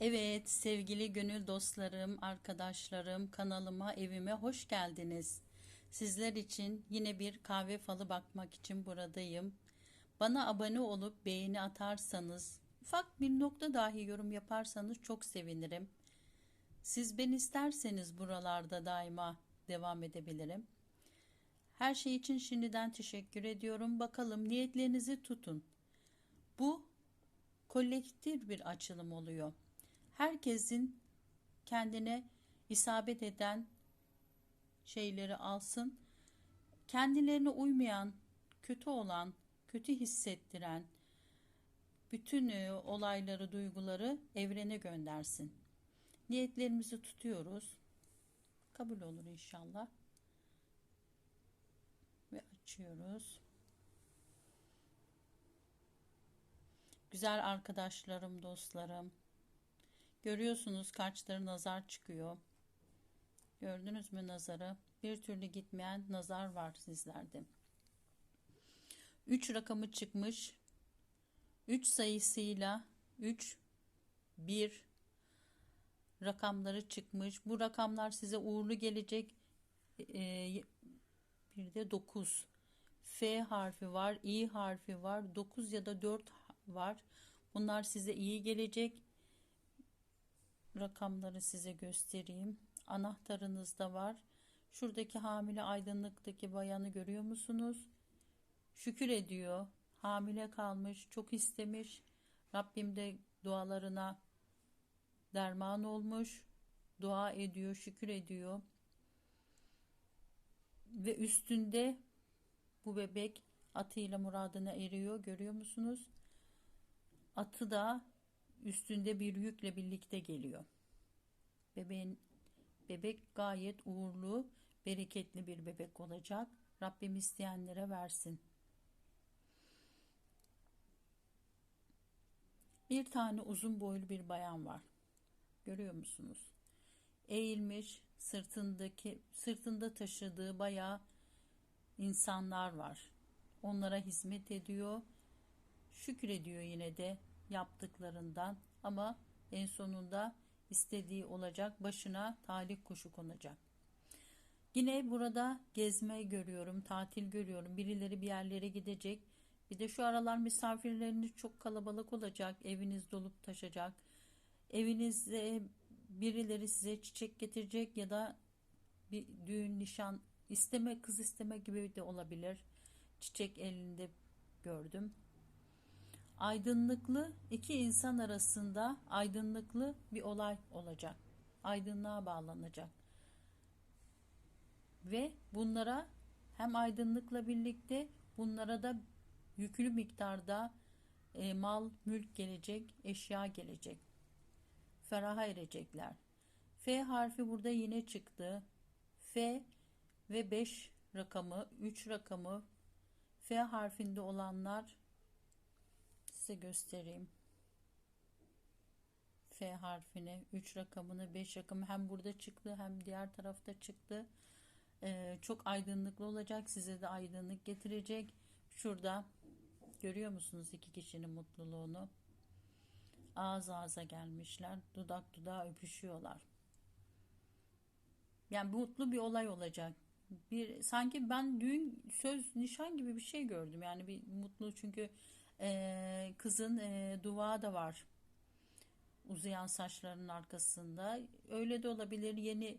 Evet sevgili gönül dostlarım, arkadaşlarım, kanalıma, evime hoş geldiniz. Sizler için yine bir kahve falı bakmak için buradayım. Bana abone olup beğeni atarsanız, ufak bir nokta dahi yorum yaparsanız çok sevinirim. Siz ben isterseniz buralarda daima devam edebilirim. Her şey için şimdiden teşekkür ediyorum. Bakalım niyetlerinizi tutun. Bu kolektif bir açılım oluyor. Herkesin kendine isabet eden şeyleri alsın. Kendilerine uymayan, kötü olan, kötü hissettiren bütün e, olayları, duyguları evrene göndersin. Niyetlerimizi tutuyoruz. Kabul olur inşallah. Ve açıyoruz. Güzel arkadaşlarım, dostlarım. Görüyorsunuz kaçları nazar çıkıyor. Gördünüz mü nazarı? Bir türlü gitmeyen nazar var sizlerde. 3 rakamı çıkmış. 3 sayısıyla 3 1 rakamları çıkmış. Bu rakamlar size uğurlu gelecek. Ee, bir de 9. F harfi var, I harfi var, 9 ya da 4 var. Bunlar size iyi gelecek. Rakamları size göstereyim. Anahtarınız da var. Şuradaki hamile aydınlıktaki bayanı görüyor musunuz? Şükür ediyor. Hamile kalmış, çok istemiş. Rabbim de dualarına derman olmuş. Dua ediyor, şükür ediyor. Ve üstünde bu bebek atıyla muradına eriyor. Görüyor musunuz? Atı da üstünde bir yükle birlikte geliyor. Bebeğin bebek gayet uğurlu, bereketli bir bebek olacak. Rabbim isteyenlere versin. Bir tane uzun boylu bir bayan var. Görüyor musunuz? Eğilmiş, sırtındaki sırtında taşıdığı bayağı insanlar var. Onlara hizmet ediyor. Şükür ediyor yine de yaptıklarından ama en sonunda istediği olacak başına talih kuşu konacak. Yine burada gezme görüyorum, tatil görüyorum. Birileri bir yerlere gidecek. Bir de şu aralar misafirleriniz çok kalabalık olacak. Eviniz dolup taşacak. Evinizde birileri size çiçek getirecek ya da bir düğün, nişan, isteme, kız isteme gibi de olabilir. Çiçek elinde gördüm aydınlıklı iki insan arasında aydınlıklı bir olay olacak. Aydınlığa bağlanacak. Ve bunlara hem aydınlıkla birlikte bunlara da yüklü miktarda e, mal, mülk gelecek, eşya gelecek. Feraha erecekler. F harfi burada yine çıktı. F ve 5 rakamı, 3 rakamı F harfinde olanlar size göstereyim. F harfini, 3 rakamını, 5 rakamı hem burada çıktı hem diğer tarafta çıktı. Ee, çok aydınlıklı olacak. Size de aydınlık getirecek. Şurada görüyor musunuz iki kişinin mutluluğunu? Ağız ağza gelmişler. Dudak dudağa öpüşüyorlar. Yani mutlu bir olay olacak. Bir sanki ben düğün söz nişan gibi bir şey gördüm. Yani bir mutlu çünkü ee, kızın e, dua da var. Uzayan saçlarının arkasında. Öyle de olabilir. Yeni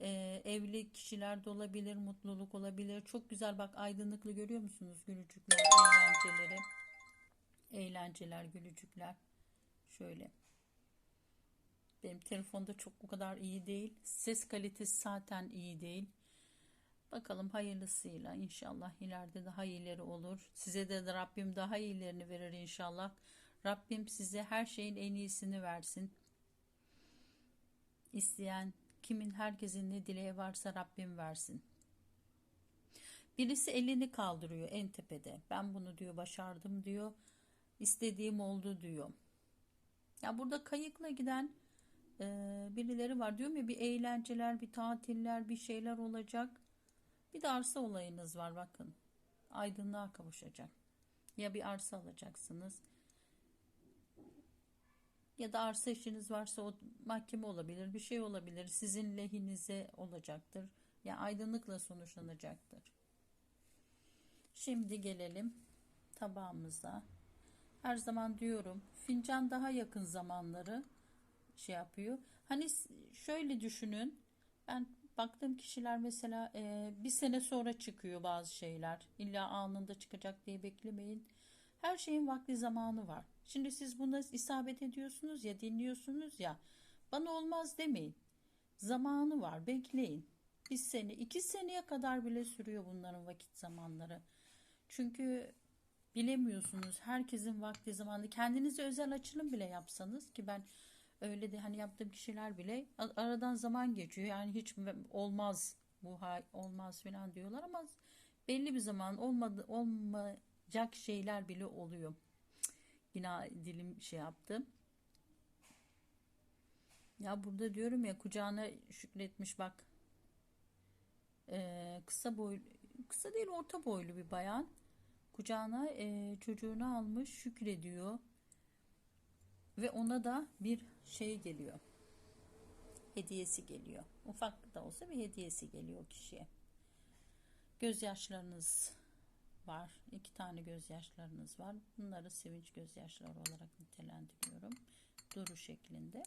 e, evli kişiler de olabilir. Mutluluk olabilir. Çok güzel bak aydınlıklı görüyor musunuz? Gülücükler, eğlenceleri. Eğlenceler, gülücükler. Şöyle. Benim telefonda çok o kadar iyi değil. Ses kalitesi zaten iyi değil. Bakalım hayırlısıyla inşallah ileride daha iyileri olur. Size de Rabbim daha iyilerini verir inşallah. Rabbim size her şeyin en iyisini versin. İsteyen kimin herkesin ne dileği varsa Rabbim versin. Birisi elini kaldırıyor en tepede. Ben bunu diyor başardım diyor. İstediğim oldu diyor. Ya burada kayıkla giden e, birileri var. Diyorum ya bir eğlenceler, bir tatiller, bir şeyler olacak. Bir de arsa olayınız var bakın. Aydınlığa kavuşacak. Ya bir arsa alacaksınız Ya da arsa işiniz varsa o mahkeme olabilir, bir şey olabilir. Sizin lehinize olacaktır. Yani aydınlıkla sonuçlanacaktır. Şimdi gelelim tabağımıza. Her zaman diyorum fincan daha yakın zamanları şey yapıyor. Hani şöyle düşünün. Ben baktığım kişiler mesela e, bir sene sonra çıkıyor bazı şeyler. İlla anında çıkacak diye beklemeyin. Her şeyin vakti zamanı var. Şimdi siz buna isabet ediyorsunuz ya dinliyorsunuz ya. Bana olmaz demeyin. Zamanı var bekleyin. Bir sene iki seneye kadar bile sürüyor bunların vakit zamanları. Çünkü bilemiyorsunuz herkesin vakti zamanı kendinize özel açılım bile yapsanız ki ben öyle de hani yaptığım kişiler bile aradan zaman geçiyor yani hiç olmaz bu olmaz falan diyorlar ama belli bir zaman olmadı olmayacak şeyler bile oluyor. Yine dilim şey yaptım. Ya burada diyorum ya kucağına şükretmiş bak. Ee, kısa boy kısa değil orta boylu bir bayan kucağına e, çocuğunu almış şükrediyor ve ona da bir şey geliyor. Hediyesi geliyor. Ufak da olsa bir hediyesi geliyor kişiye. Gözyaşlarınız var. İki tane gözyaşlarınız var. Bunları sevinç gözyaşları olarak nitelendiriyorum. Duru şeklinde.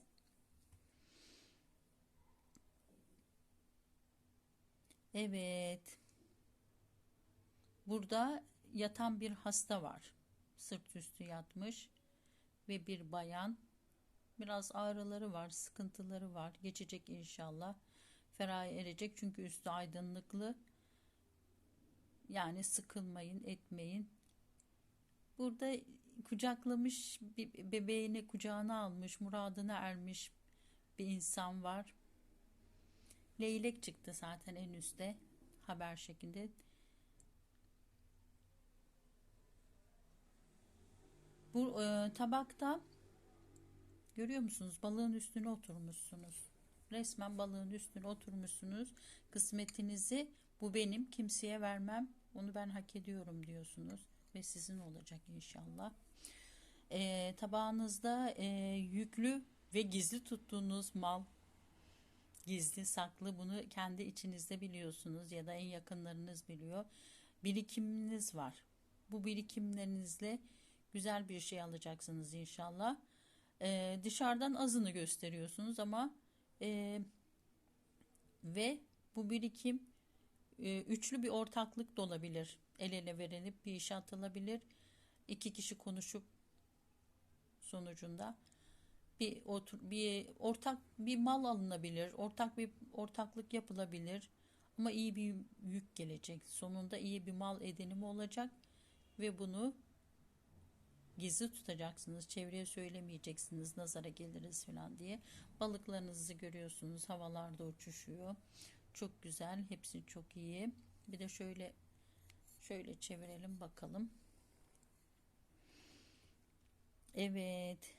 Evet. Burada yatan bir hasta var. Sırt üstü yatmış ve bir bayan. Biraz ağrıları var, sıkıntıları var. Geçecek inşallah. Ferah erecek çünkü üstü aydınlıklı. Yani sıkılmayın, etmeyin. Burada kucaklamış bir bebeğini kucağına almış, muradına ermiş bir insan var. Leylek çıktı zaten en üstte haber şeklinde. Bu e, tabakta görüyor musunuz? Balığın üstüne oturmuşsunuz. Resmen balığın üstüne oturmuşsunuz. Kısmetinizi bu benim kimseye vermem. Onu ben hak ediyorum diyorsunuz. Ve sizin olacak inşallah. E, tabağınızda e, yüklü ve gizli tuttuğunuz mal gizli saklı bunu kendi içinizde biliyorsunuz ya da en yakınlarınız biliyor. Birikiminiz var. Bu birikimlerinizle güzel bir şey alacaksınız inşallah. Ee, dışarıdan azını gösteriyorsunuz ama e, ve bu birikim e, üçlü bir ortaklık da olabilir. El ele verilip bir işe atılabilir. İki kişi konuşup sonucunda bir otur, bir ortak bir mal alınabilir. Ortak bir ortaklık yapılabilir. Ama iyi bir yük gelecek. Sonunda iyi bir mal edinimi olacak ve bunu gizli tutacaksınız. Çevreye söylemeyeceksiniz. Nazara geliriz falan diye. Balıklarınızı görüyorsunuz. Havalarda uçuşuyor. Çok güzel. Hepsi çok iyi. Bir de şöyle şöyle çevirelim bakalım. Evet.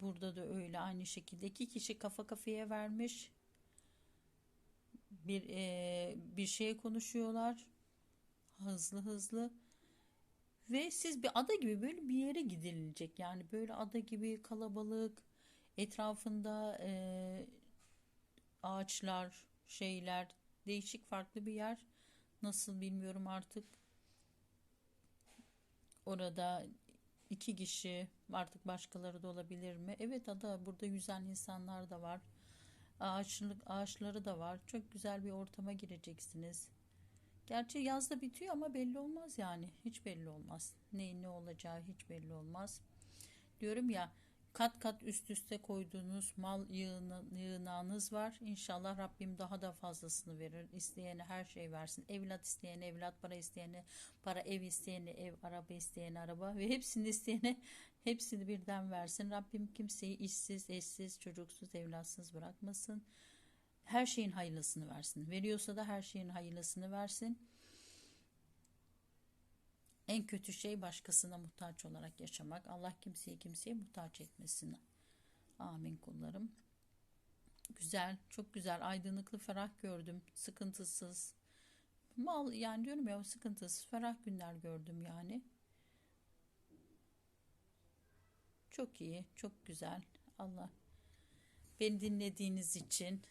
Burada da öyle aynı şekilde iki kişi kafa kafaya vermiş. Bir e, bir şey konuşuyorlar. Hızlı hızlı ve siz bir ada gibi böyle bir yere gidilecek. Yani böyle ada gibi kalabalık, etrafında e, ağaçlar, şeyler, değişik farklı bir yer. Nasıl bilmiyorum artık. Orada iki kişi artık başkaları da olabilir mi? Evet ada burada yüzen insanlar da var. Ağaçlık ağaçları da var. Çok güzel bir ortama gireceksiniz. Gerçi yazda bitiyor ama belli olmaz yani. Hiç belli olmaz. Neyin ne olacağı hiç belli olmaz. Diyorum ya kat kat üst üste koyduğunuz mal yığını, yığınağınız var. İnşallah Rabbim daha da fazlasını verir. İsteyene her şey versin. Evlat isteyene evlat, para isteyene para, ev isteyene ev, araba isteyene araba ve hepsini isteyene hepsini birden versin. Rabbim kimseyi işsiz, eşsiz, çocuksuz, evlatsız bırakmasın her şeyin hayırlısını versin. Veriyorsa da her şeyin hayırlısını versin. En kötü şey başkasına muhtaç olarak yaşamak. Allah kimseyi kimseye muhtaç etmesin. Amin kullarım. Güzel, çok güzel, aydınlıklı, ferah gördüm. Sıkıntısız. Mal yani diyorum ya sıkıntısız, ferah günler gördüm yani. Çok iyi, çok güzel. Allah. Beni dinlediğiniz için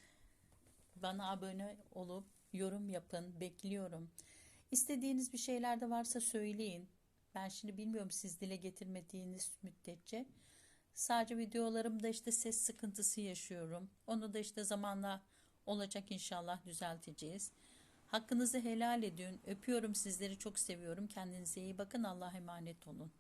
bana abone olup yorum yapın. Bekliyorum. İstediğiniz bir şeyler de varsa söyleyin. Ben şimdi bilmiyorum siz dile getirmediğiniz müddetçe. Sadece videolarımda işte ses sıkıntısı yaşıyorum. Onu da işte zamanla olacak inşallah düzelteceğiz. Hakkınızı helal edin. Öpüyorum sizleri çok seviyorum. Kendinize iyi bakın. Allah'a emanet olun.